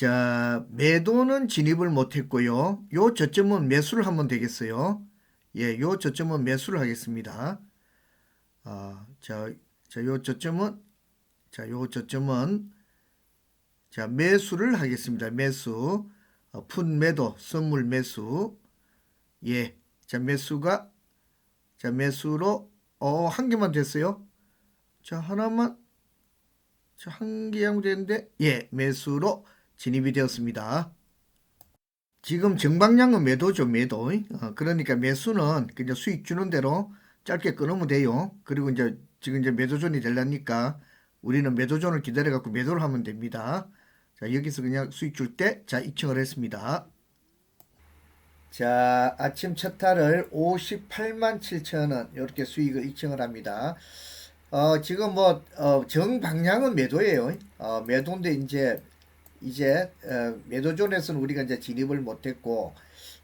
자, 매도는 진입을 못했고요. 요 저점은 매수를 하면 되겠어요. 예, 요 저점은 매수를 하겠습니다. 아, 자, 자, 요 저점은 자, 요 저점은 자, 매수를 하겠습니다. 매수. 어, 푼 매도, 선물 매수. 예. 자, 매수가 자, 매수로 어, 한 개만 됐어요. 자, 하나만 자, 한개 하면 되는데 예, 매수로 진입이 되었습니다. 지금 정방향은 매도죠, 매도. 어, 그러니까 매수는 그냥 수익 주는 대로 짧게 끊으면 돼요. 그리고 이제 지금 이제 매도존이 되려니까 우리는 매도존을 기다려 갖고 매도를 하면 됩니다. 자, 여기서 그냥 수익 줄 때, 자, 입증을 했습니다. 자, 아침 첫 달을 58만 7천 원, 이렇게 수익을 입증을 합니다. 어, 지금 뭐, 어, 정방향은 매도예요. 어, 매도인데 이제, 이제, 어, 매도존에서는 우리가 이제 진입을 못했고,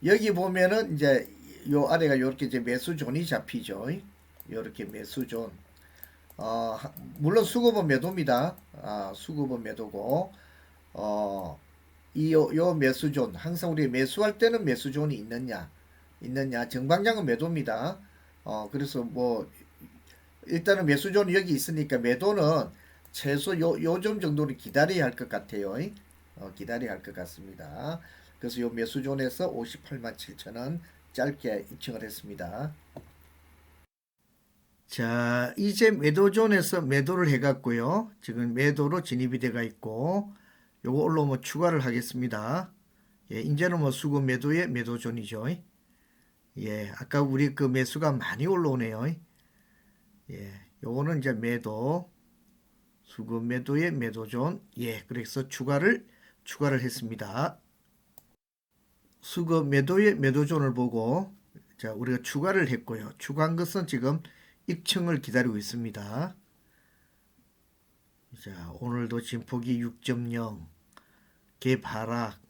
여기 보면은 이제, 요 아래가 이렇게 이제 매수존이 잡히죠. 이렇게 매수존. 어, 하- 물론 수급은 매도입니다. 아, 수급은 매도고, 어, 이, 요, 요 매수존, 항상 우리 매수할 때는 매수존이 있느냐, 있느냐, 정방향은 매도입니다. 어, 그래서 뭐, 일단은 매수존이 여기 있으니까 매도는 최소 요, 요점 정도는 기다려야 할 것 같아요. 어, 기다려야 할 것 같습니다. 그래서 요 매수존에서 58만 7천 원 짧게 입증을 했습니다. 자, 이제 매도존에서 매도를 해갔고요. 지금 매도로 진입이 돼가 있고, 요거 올라오면 추가를 하겠습니다. 예, 이제는 뭐 수급 매도의 매도존이죠. 예, 아까 우리 그 매수가 많이 올라오네요. 예, 요거는 이제 매도, 수급 매도의 매도존. 예, 그래서 추가를, 추가를 했습니다. 수급 매도의 매도존을 보고, 자, 우리가 추가를 했고요. 추가한 것은 지금 입증을 기다리고 있습니다. 자, 오늘도 진폭이 6.0, 개바락,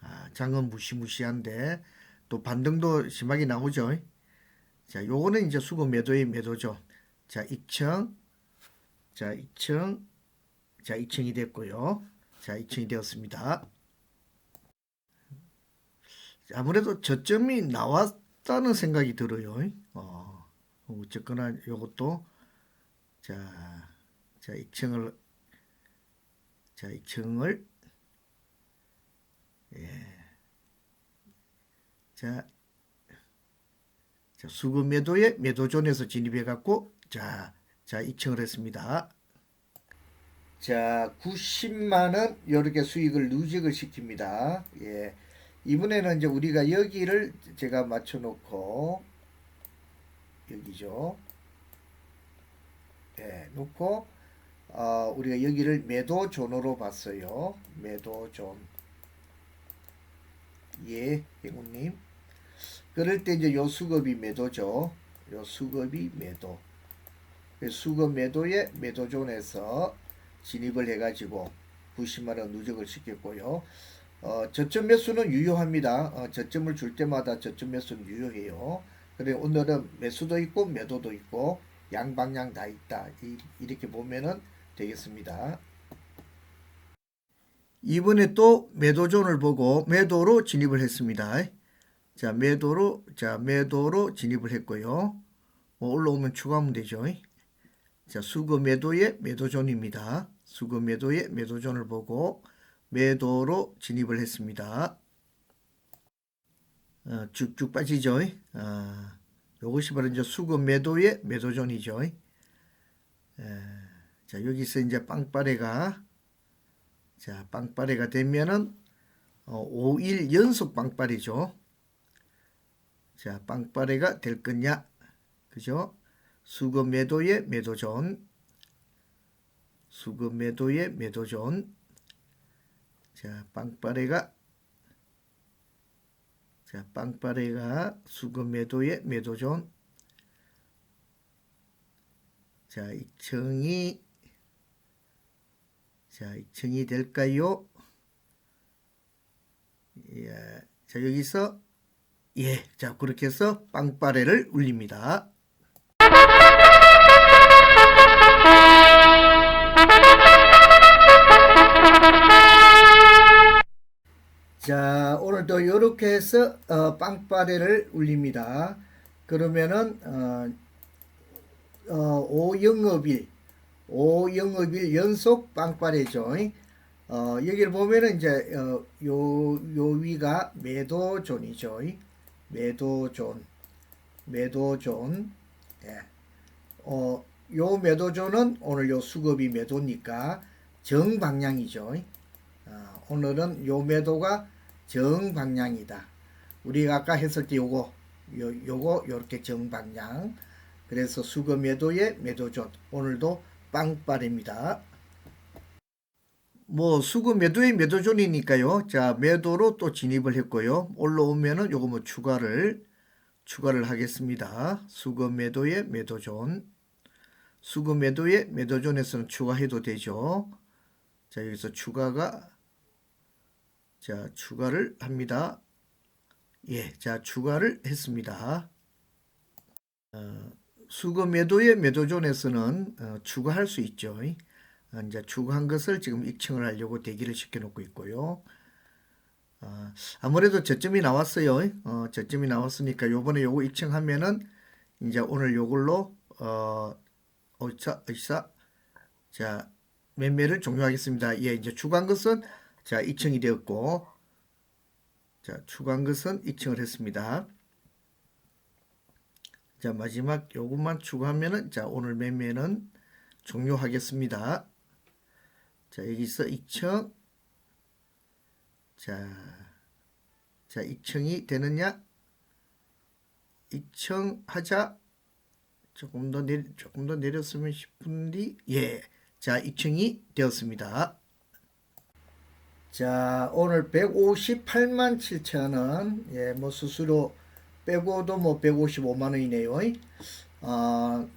아, 장은 무시무시한데 또 반등도 심하게 나오죠. 자, 요거는 이제 수급 매도의 매도죠. 자, 입증, 자, 입증, 자, 입증이 됐고요. 자, 입증이 되었습니다. 아무래도 저점이 나왔다는 생각이 들어요. 어, 어쨌거나 요것도 자, 자, 입증을 자, 입증을 예. 자, 자, 수급 매도에 매도존에서 진입해 갖고 자, 자, 입증을 했습니다. 자, 90만 원 이렇게 수익을 누적을 시킵니다. 예. 이번에는 이제 우리가 여기를 제가 맞춰 놓고 여기죠. 예, 놓고 어, 우리가 여기를 매도존으로 봤어요. 매도존. 예, 행운님. 그럴 때 이제 요 수급이 매도죠. 요 수급이 매도. 그 수급 매도에 매도존에서 진입을 해가지고 90만 원 누적을 시켰고요. 어, 저점 매수는 유효합니다. 어, 저점을 줄 때마다 저점 매수는 유효해요. 그래 오늘은 매수도 있고 매도도 있고 양방향 다 있다. 이, 이렇게 보면은 되겠습니다. 이번에 또 매도존을 보고 매도로 진입을 했습니다. 자, 매도로 자, 매도로 진입을 했고요. 뭐 올라오면 추가하면 되죠. 자, 수급 매도의 매도존입니다. 수급 매도의 매도존을 보고 매도로 진입을 했습니다. 어, 쭉쭉 빠지죠. 아, 요것이 바로 이제 수급 매도의 매도존이죠. 에, 자, 여기서 이제 빵빠레가 자, 빵빠레가 되면은 어, 5일 연속 빵빠레죠. 자, 빵빠레가 될 거냐? 그죠? 수급 매도의 매도존. 수급 매도의 매도존. 자, 빵빠레가 자, 빵빠레가 수급 매도의 매도존. 자, 입청이 자, 입청이 될까요? 예. 자, 여기서 예. 자, 그렇게 해서 빵빠레를 울립니다. 요렇게 해서 어, 빵빠레를 울립니다. 그러면은 어, 어, 5영업일 5영업일 연속 빵빠레죠. 어, 여기를 보면은 이제 어, 요, 요 위가 매도존이죠. 매도존 매도존 예. 어, 요 매도존은 오늘 요 수급이 매도니까 정방향이죠. 어, 오늘은 요 매도가 정방향이다. 우리가 아까 했을 때 요거 요, 요거 요렇게 정방향 그래서 수급 매도의 매도존 오늘도 빵빠레입니다. 뭐 수급 매도의 매도존이니까요. 자 매도로 또 진입을 했고요. 올라오면은 요거 뭐 추가를 추가를 하겠습니다. 수급 매도의 매도존 수급 매도의 매도존에서는 추가해도 되죠. 자 여기서 추가가 자 추가를 합니다. 예, 자 추가를 했습니다. 어, 수급 매도의 매도존에서는 어, 추가할 수 있죠. 어, 이제 추가한 것을 지금 입증을 하려고 대기를 시켜놓고 있고요. 어, 아무래도 저점이 나왔어요. 어, 저점이 나왔으니까 요번에 요거 입증하면은 이제 오늘 요걸로 어, 어이차 자 매매를 종료하겠습니다. 예, 이제 추가한 것은 자 입증이 되었고 자 추가한 것은 입증을 했습니다. 자 마지막 요것만 추가하면은 자 오늘 매매는 종료하겠습니다. 자 여기서 입증 자, 자 입증이 되느냐? 입증하자. 조금 더 내, 조금 더 내렸으면 싶은데 예, 자 입증이 되었습니다. 자 오늘 158만 7천 원, 예, 뭐 수수료 빼고도 뭐 155만 원이네요. 어,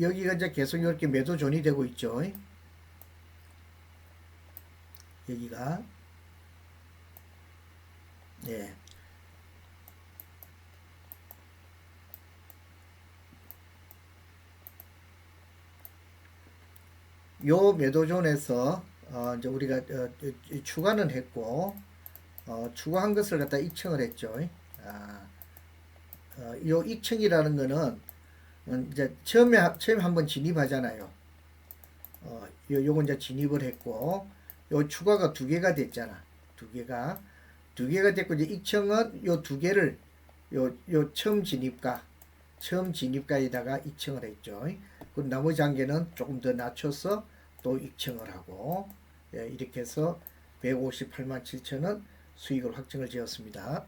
여기가 이제 계속 이렇게 매도 존이 되고 있죠. 여기가 예. 요 매도존에서 어, 이제 우리가 어, 이- 추가는 했고 어, 추가한 것을 갖다 입청을 했죠. 아, 어, 요 입청이라는 거는 어, 이제 처음에 하- 처음에 한번 진입하잖아요. 어, 요 요거 이제 진입을 했고 요 추가가 두 개가 됐잖아. 두 개가 두 개가 됐고 이제 입청은 요 두 개를 요 요 처음 진입가 처음 진입가에다가 입청을 했죠. 그 나머지 한 개는 조금 더 낮춰서 또 입청을 하고 예, 이렇게 해서 158만 7천 원 수익을 확정을 지었습니다.